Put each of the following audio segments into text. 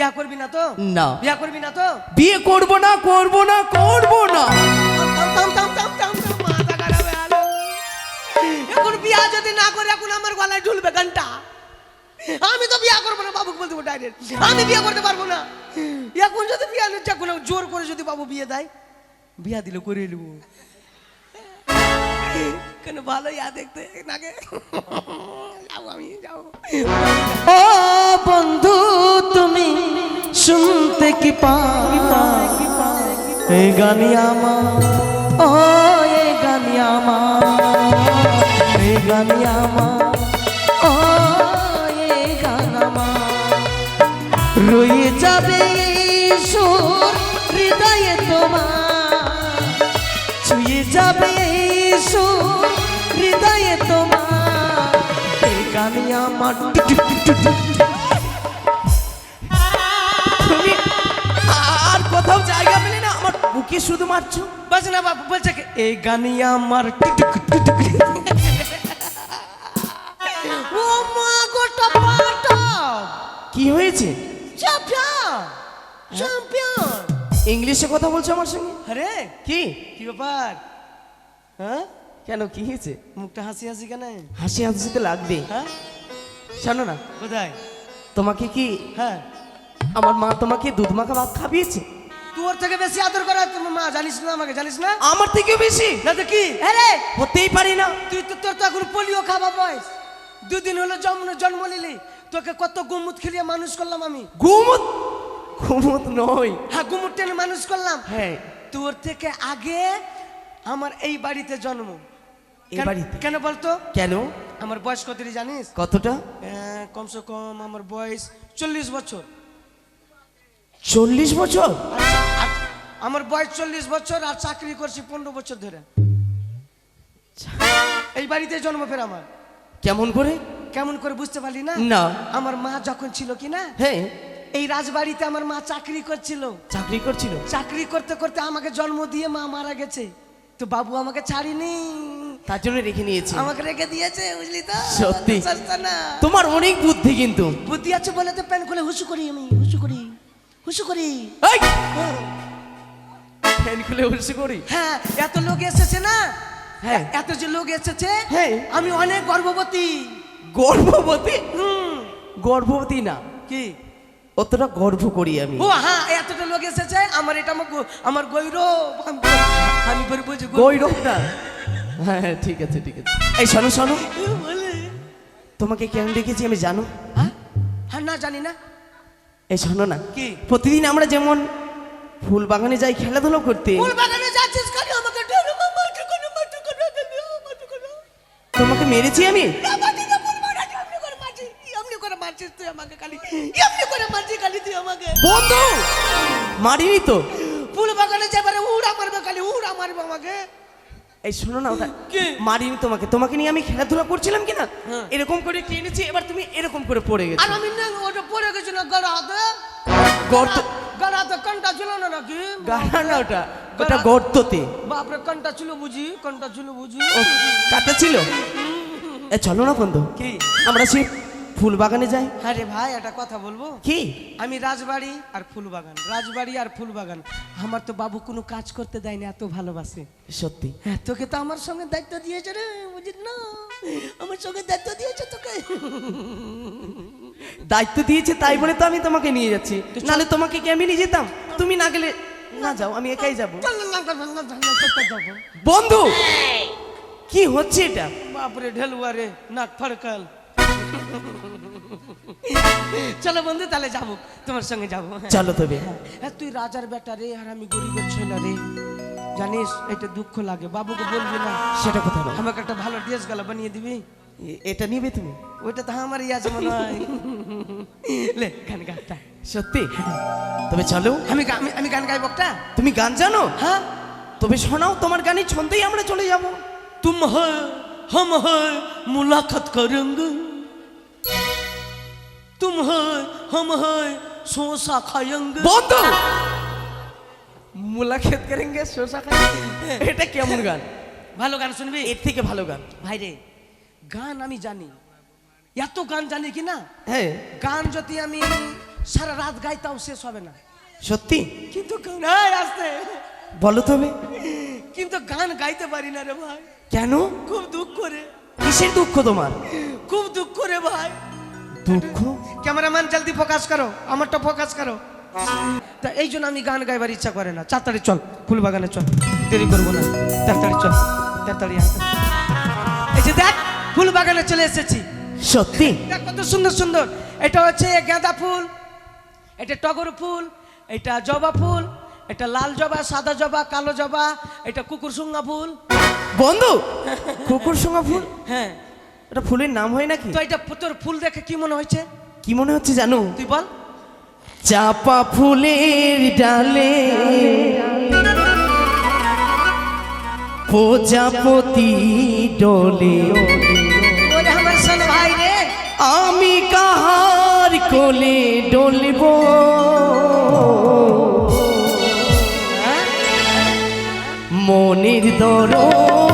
বিয়া করবি না তো? না। বিয়া করবি না তো? বিয়ে করব না করব না করব না। এখন বিয়া যদি না করে এখন আমার গলায় ঝুলবে গানটা। আমি তো বিয়া করব না বাবুকে বলতে ডাইরেক্ট আমি বিয়ে করতে পারব না। এখন যদি বিয়া নিচ্ছে এখন জোর করে যদি বাবু বিয়ে দেয় বিয়া দিলে করে নেব। কেন ভালো ইয়া দেখতে নাকি? যাব আমি যাব শুনতে কি পাও এই গানি আমার, ও, এই গানি আমার, এই গানি আমার, ও, এই গান আমার। রয়ে যাবে সুর হৃদয়ে তোমার, ছুঁয়ে যাবে সুর হৃদয়ে তোমার, এই গানি আমার। বুকে শুধু মারছো? বাস না বাবু বলছে কি? এই গানি আমার। ও মা গোটা পাটা কি হয়েছে? চ্যাম্পিয়ন চ্যাম্পিয়ন ইংলিশে কথা বলছো আমার সঙ্গে? আরে কি? কি ব্যাপার? হ্যাঁ? কেন কি হয়েছে? মুখটা হাসি হাসি কেন? হাসি হাসি তো লাগবে হ্যাঁ? জানো না। কোথায়? তোমাকে কি হ্যাঁ। আমার মা তোমাকে দুধ মাখা ভাত খাবিয়েছে তোর থেকে বেশি আদর করা মা জানিস না আমাকে জানিস না? আমার থেকেও বেশি? না তো কি? আরে হতেই পারি না। তুই তো তোর তো এখন পোলিও খাওয়া বয়স। দুদিন হলো জন্ম জন্ম নিলি। তোকে কত গুমুত খেলিয়ে মানুষ করলাম আমি। ঘুমত ঘুমত নয়। হ্যাঁ গুমুট টেনে মানুষ করলাম। হ্যাঁ। তোর থেকে আগে আমার এই বাড়িতে জন্ম। এই কেন- বাড়িতে? কেন বলতো? কেন? আমার বয়স কত জানিস? কতটা? কমসে কম আমার বয়স চল্লিশ বছর। চল্লিশ বছর? আমার বয়স চল্লিশ বছর আর চাকরি করছি পনেরো বছর ধরে। এই বাড়িতে জন্ম ফের আমার। কেমন করে? কেমন করে বুঝতে পারলি না? না। আমার মা যখন ছিল কি না? হ্যাঁ। এই রাজবাড়িতে আমার মা চাকরি করছিল। চাকরি করছিল? চাকরি করতে করতে আমাকে জন্ম দিয়ে মা মারা গেছে। তো বাবু আমাকে ছাড়িনি। তার জন্য রেখে নিয়েছে। আমাকে রেখে দিয়েছে বুঝলি তো? সত্যি। তোমার অনেক বুদ্ধি কিন্তু। বুদ্ধি আছে বলে তো প্যান খুলে হুসু করি আমি হুসু করি হুসু করি। এই! ফ্যান খুলে উলসে করি হ্যাঁ এত লোক এসেছে না? হ্যাঁ। এত যে লোক এসেছে? হ্যাঁ। আমি অনেক গর্ভবতী। গর্ভবতী? হুম। গর্ভবতী না। কি? অতটা গর্ব করি আমি। ও হ্যাঁ এতটা লোক এসেছে আমার এটা আমার আমার গৈরব। আমি- পরে বলছি গৈরব না। হ্যাঁ হ্যাঁ, ঠিক আছে ঠিক আছে। এই শোনো শোনো। তোমাকে কেন ডেকেছি আমি জানো? হ্যাঁ? হ্যাঁ না জানি না। এই শোনো না। কি? প্রতিদিন আমরা যেমন ফুল বাগানে যাই খেলাধুলো করতে। ফুল বাগানে যাচ্ছিস কেন আমাকে ডেরো মারতে কোনো মারতে কোনো মারতে কোনো তোমাকে মেরেছি আমি? খালি বন্ধু! মারিনি তো। ফুল বাগানে যাবারে উড়া মারবে খালি উড়া মারবে আমাকে। এই শোনো না ওটা কি? মারিনি তোমাকে। তোমাকে নিয়ে আমি খেলাধুলা করছিলাম কিনা? হ্যাঁ। এরকম করে টেনেছি এবার তুমি এরকম করে পড়ে আর আমি না ওটা পড়ে গেছি না গড়া হাতে গর্ত গড়া হাতে কানটা ছিল না নাকি? গাড়া না ওটা ওটা গর্ততে। বাপরে কানটা ছিল বুঝি কানটা ছিল বুঝি। কাটা ছিল? এ চলো না বন্ধু। কি? আমরা সেই ফুল বাগানে যাই আরে ভাই একটা কথা বলব? কি? আমি রাজবাড়ি আর ফুল বাগান রাজবাড়ি আর ফুল বাগান আমার তো বাবু কোনো কাজ করতে দেয় না এত ভালোবাসে। সত্যি। হ্যাঁ তোকে তো আমার সঙ্গে দায়িত্ব দিয়েছে রে বুঝিস না? আমার সঙ্গে দায়িত্ব দিয়েছে তোকে। দায়িত্ব দিয়েছে তাই বলে তো আমি তোমাকে নিয়ে যাচ্ছি। নাহলে তোমাকে কি আমি নিয়ে যেতাম? তুমি না গেলে না যাও আমি একাই যাব। বন্ধু কি হচ্ছে এটা? বাপরে ঢেলুয়া রে নাক ফড়কাল। চলো বন্ধু তাহলে যাব। তোমার সঙ্গে যাব। হ্যাঁ। চলো তবে। হ্যাঁ তুই রাজার বেটা রে আর আমি গরিবের ছেলে রে। জানিস এটা দুঃখ লাগে বাবুকে বলবি না। সেটা কোথায়? আমাকে একটা ভালো ড্রেস গালা বানিয়ে দিবি। এটা নিবে তুমি? ওইটা তো আমার ইয়াজ মনে হয়। লে গান গাটা সত্যি? হ্যাঁ। তবে চলো। আমি আমি গান গাইব একটা? তুমি গান জানো? হ্যাঁ। তবে শোনাও তোমার গানে ছন্দেই আমরা চলে যাব। তুম হম মুলাকাত করঙ্গ। তুম হম শোষা খায়ঙ্গ। বন্ধ! মুলাকাত করেঙ্গে শোষা খায়ঙ্গ। এটা কেমন গান? ভালো গান শুনবি? এর থেকে ভালো গান। ভাই রে গান আমি জানি। এত গান জানি কি না? হ্যাঁ। গান যদি আমি সারা রাত গাই তাও শেষ হবে না। সত্যি? কিন্তু গান আসতে। বলো তবে কিন্তু গান গাইতে পারি না রে ভাই। কেন? খুব দুঃখ করে কিসের দুঃখ তোমার? খুব দুঃখ করে ভাই। দুঃখ? ক্যামেরাম্যান জলদি ফোকাস করো। আমারটা ফোকাস করো। তা এই জন্য আমি গান গাইবার ইচ্ছা করে না। তাড়াতাড়ি চল ফুল বাগানে চল। দেরি করব না। তাড়াতাড়ি চল তাড়াতাড়ি আয়। এই যে দেখ ফুল বাগানে চলে এসেছি। সত্যি? কত সুন্দর সুন্দর। এটা হচ্ছে গাঁদা ফুল এটা টগর ফুল এটা জবা ফুল এটা লাল জবা সাদা জবা কালো জবা এটা কুকুর সুঙ্গা ফুল। বন্ধু কুকুর সঙ্গা ফুল? হ্যাঁ। এটা ফুলের নাম হয় নাকি? তো এটা তোর ফুল দেখে কি মনে হয়েছে? কি মনে হচ্ছে জানো? তুই বল। চাপা ফুলের ডালে প্রজাপতি ডোলে। কোলে ডলব। মনির দরজা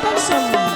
Robinson.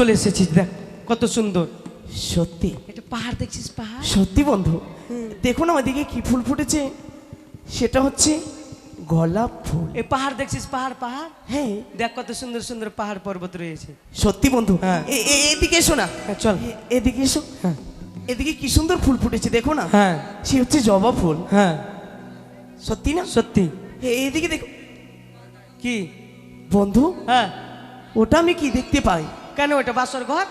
চলে এসেছিস দেখ কত সুন্দর। সত্যি? এটা পাহাড় দেখছিস পাহাড়? সত্যি বন্ধু? দেখো না ওইদিকে কি ফুল ফুটেছে। সেটা হচ্ছে গোলাপ ফুল। এই পাহাড় দেখছিস পাহাড় পাহাড়? হ্যাঁ। দেখ কত সুন্দর সুন্দর পাহাড় পর্বত রয়েছে। সত্যি বন্ধু? হ্যাঁ। এ- এ- এদিকে এসো না। হ্যাঁ, চল। এদিকে এসো। হ্যাঁ। এদিকে কি সুন্দর ফুল ফুটেছে দেখো না। হ্যাঁ। সে হচ্ছে জবা ফুল। হ্যাঁ। সত্যি না? সত্যি। এ- এদিকে দেখো। কি? বন্ধু? হ্যাঁ। ওটা আমি কি দেখতে পাই? কেন ওটা বাসর ঘর?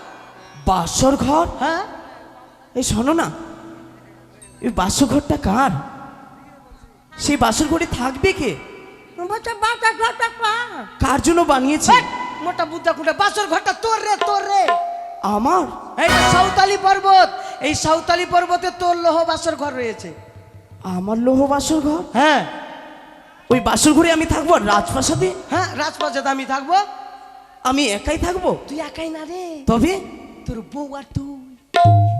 বাসর ঘর? হ্যাঁ। এই শোনো না এই বাসর ঘরটা কার? সেই বাসর ঘরে থাকবে কে? কার? জন্য বানিয়েছে? মোটা বুদ্ধা কুটা বাসর ঘরটা তোর রে তোর রে। আমার? এইটা সাঁওতালি পর্বত এই সাঁওতালি পর্বতে তোর লোহ বাসর ঘর রয়েছে। আমার লোহ বাসর ঘর? হ্যাঁ। ওই বাসর ঘরে আমি থাকব রাজপ্রাসাদে? হ্যাঁ রাজপ্রাসাদে আমি থাকব। আমি একাই থাকব? তুই একাই না রে। তবে? তোর বউ আর তুই।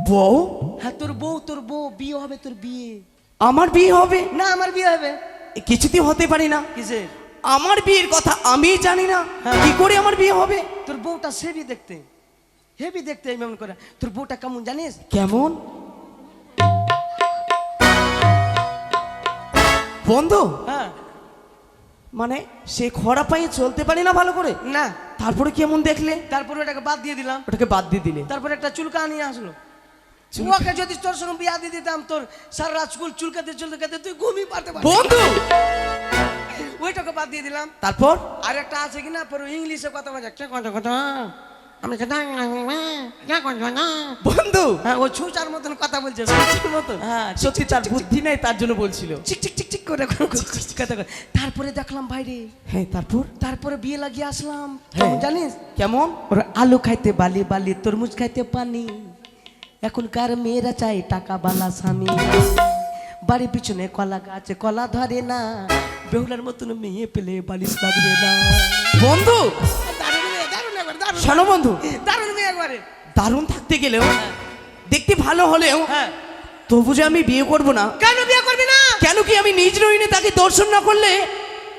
বউ? হ্যাঁ তোর বউ তোর বউ বিয়ে হবে তোর বিয়ে। আমার বিয়ে হবে? না আমার বিয়ে হবে। কিছুতেই হতে পারি না। কিসে আমার বিয়ের কথা আমি জানি না। হ্যাঁ। কি করে আমার বিয়ে হবে? তোর বউটা সেবি দেখতে। হেবি দেখতে আমি এমন করে। তোর বউটা কেমন জানিস? কেমন? বন্ধু? হ্যাঁ। মানে সে খরা পায়ে চলতে পারি না ভালো করে? না। তারপরে কেমন দেখলে? তারপরে ওটাকে বাদ দিয়ে দিলাম। ওটাকে বাদ দিয়ে দিলে। তারপরে একটা চুলকা নিয়ে আসলো? ওকে যদি তোর সঙ্গে বিয়া দিয়ে দিতাম তোর সারা রাত স্কুল চুলকাতে চুলকাতে তুই ঘুমিয়ে পারতে পারবি বন্ধু! ওইটাকে বাদ দিয়ে দিলাম। তারপর? আর একটা আছে কিনা? পরে ইংলিশে কথা বলে কে কথা কথা? আমি বন্ধু! হ্যাঁ ও ছুচার মতন কথা বলছে মতো? হ্যাঁ সত্যি তার বুদ্ধি নেই তার জন্য বলছিল। চিক চিক চিক চিক করে কথা করে তারপরে দেখলাম বাইরে। হ্যাঁ তারপর? তারপরে বিয়ে লাগিয়ে আসলাম। হ্যাঁ। জানিস? কেমন? ওর আলু খাইতে বালি বালি তরমুজ খাইতে পানি। এখনকার মেয়েরা চাই টাকা বালা স্বামী। বাড়ির পিছনে কলা গাছে কলা ধরে না। বেহুলার মতন মেয়ে পেলে বালিশ লাগবে না। বন্ধু! শোনো বন্ধু। দারুণ মেয়ে একবারে দারুণ থাকতে গেলেও দেখতে ভালো হলেও হ্যাঁ। তবু যে আমি বিয়ে করব না। কেন বিয়ে করবি না? কেন কি আমি নিজ নইনে তাকে দর্শন না করলে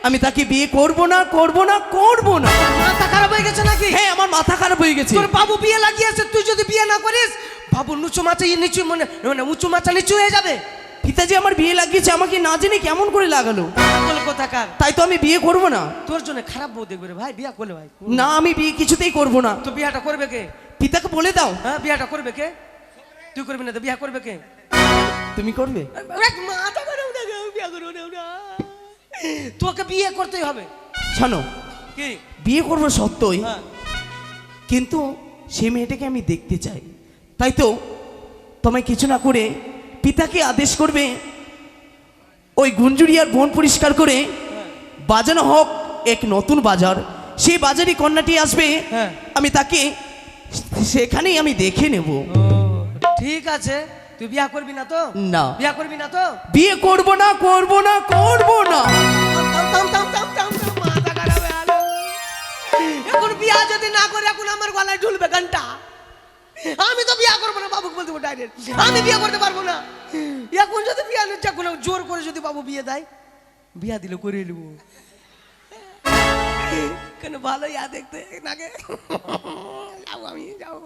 আমি তাকে বিয়ে করব না করব না করব না? মাথা খারাপ হয়ে গেছে নাকি? হ্যাঁ আমার মাথা খারাপ হয়ে গেছে। তোর বাবু বিয়ে লাগিয়েছে তুই যদি বিয়ে না করিস বাবু নিচু মাচা নিচু মানে মানে উঁচু মাচা নিচু হয়ে যাবে। পিতাজি আমার বিয়ে লাগিয়েছে আমাকে না জেনে কেমন করে লাগালো? কোথাকার? তাই তো আমি বিয়ে করব না। তোর জন্য খারাপ বউ দেখবে রে ভাই বিয়ে করলে ভাই। না আমি বিয়ে কিছুতেই করব না। তো বিয়েটা করবে কে? পিতাকে বলে দাও। হ্যাঁ বিয়েটা করবে কে? তুই করবি না তো বিয়ে করবে কে? তুমি করবে? মাথা বিয়ে করব না। তোকে বিয়ে করতেই হবে। শোনো কি? বিয়ে করব সত্যই হ্যাঁ। কিন্তু সে মেয়েটাকে আমি দেখতে চাই। তাই তো তোমায় কিছু না করে পিতাকে আদেশ করবে ওই গুঞ্জুরিয়ার বন পরিষ্কার করে বাজানো হোক এক নতুন বাজার। সেই বাজারে কন্যাটি আসবে হ্যাঁ। আমি তাকে সেখানেই আমি দেখে নেব। ঠিক আছে। তুই বিয়ে করবি না তো? না। বিয়ে করবি না তো? বিয়ে করব না করব না করব না। এখন বিয়া যদি না করে এখন আমার গলায় ঝুলবে গানটা আমি তো বিয়া করব না, বাবুকে বলতে ডাইরেক্ট আমি বিয়ে করতে পারব না। এখন যদি বিয়া এখন জোর করে যদি বাবু বিয়ে দেয়, বিয়া দিলে করে নেব। কেন ভালো ইয়া দেখতে নাকে যাব আমি যাব